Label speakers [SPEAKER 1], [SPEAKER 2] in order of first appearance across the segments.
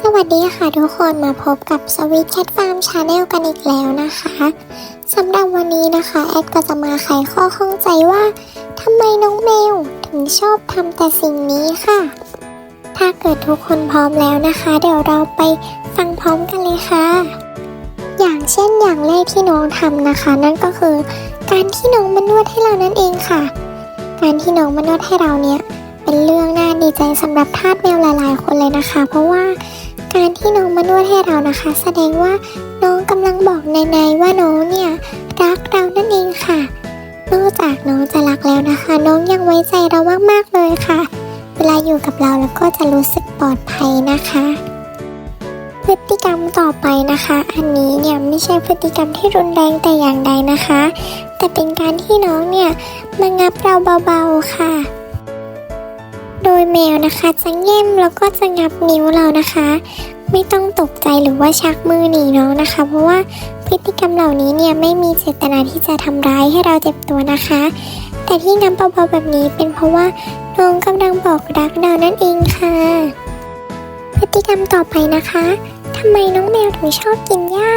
[SPEAKER 1] สวัสดีค่ะทุกคนมาพบกับสวิตแคทฟาร์มชาแนลกันอีกแล้วนะคะสำหรับวันนี้นะคะ แอดก็จะมาไขข้อข้องใจว่าทำไมน้องแมวถึงชอบทำแต่สิ่งนี้ค่ะ ถ้าเกิดทุกคนพร้อมแล้วนะคะ เดี๋ยวเราไปฟังพร้อมกันเลยค่ะ อย่างเช่นอย่างแรกที่น้องทำนะคะ นั่นก็คือ การที่น้องมานวดให้เรานั่นเองค่ะ การที่น้องมานวดให้เราเนี่ยเป็นเรื่องน่าดีใจสำหรับทาสแมวหลาย ๆ คนเลยนะคะ เพราะว่า การที่น้องมานวดให้เรานะคะ แสดงว่าน้องกำลังบอกในๆว่าน้องเนี่ยรักเรานั่นเองค่ะ นอกจากน้องจะรักแล้วนะคะ น้องยังไว้ใจเรามากๆเลยค่ะ เวลาอยู่กับเราแล้วก็จะรู้สึกปลอดภัยนะคะ พฤติกรรมต่อไปนะคะ อันนี้เนี่ยไม่ใช่พฤติกรรมที่รุนแรงแต่อย่างใดนะคะ แต่เป็นการที่น้องเนี่ยมางับเราเบาๆค่ะ แมวนะคะจะแง้มแล้วก็จะงับนิ้วเรานะคะ ไม่ต้องตกใจหรือว่าชักมือหนีน้องนะคะ เพราะว่าพฤติกรรมเหล่านี้เนี่ยไม่มีเจตนาที่จะทำร้ายให้เราเจ็บตัวนะคะ แต่ที่งับเบาๆแบบนี้เป็นเพราะว่าน้องกำลังบอกรักเรานั่นเองค่ะ พฤติกรรมต่อไปนะคะทำไมน้องแมวถึงชอบกินหญ้า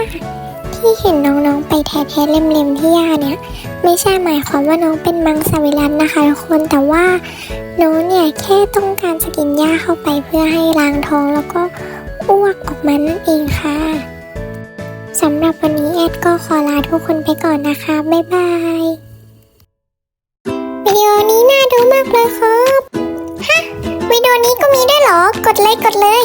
[SPEAKER 1] ที่เห็นน้องๆไปแทะๆเล็มๆที่หญ้าเนี่ย ไม่ใช่หมายความว่าน้องเป็นมังสวิรัตนะคะทุกคนแต่ว่าน้องเนี่ยแค่ต้องการจะกินหญ้าเข้าไปเพื่อให้ล้างท้องแล้วก็อ้วกออกมานั่นเองค่ะสำหรับวันนี้แอดก็ขอลาทุกคนไปก่อนนะคะ บ๊ายบายวิดีโอนี้น่าดูมากเลยครับ ฮะวิดีโอนี้ก็มีได้วยเหรอ กดไลค์กดเลย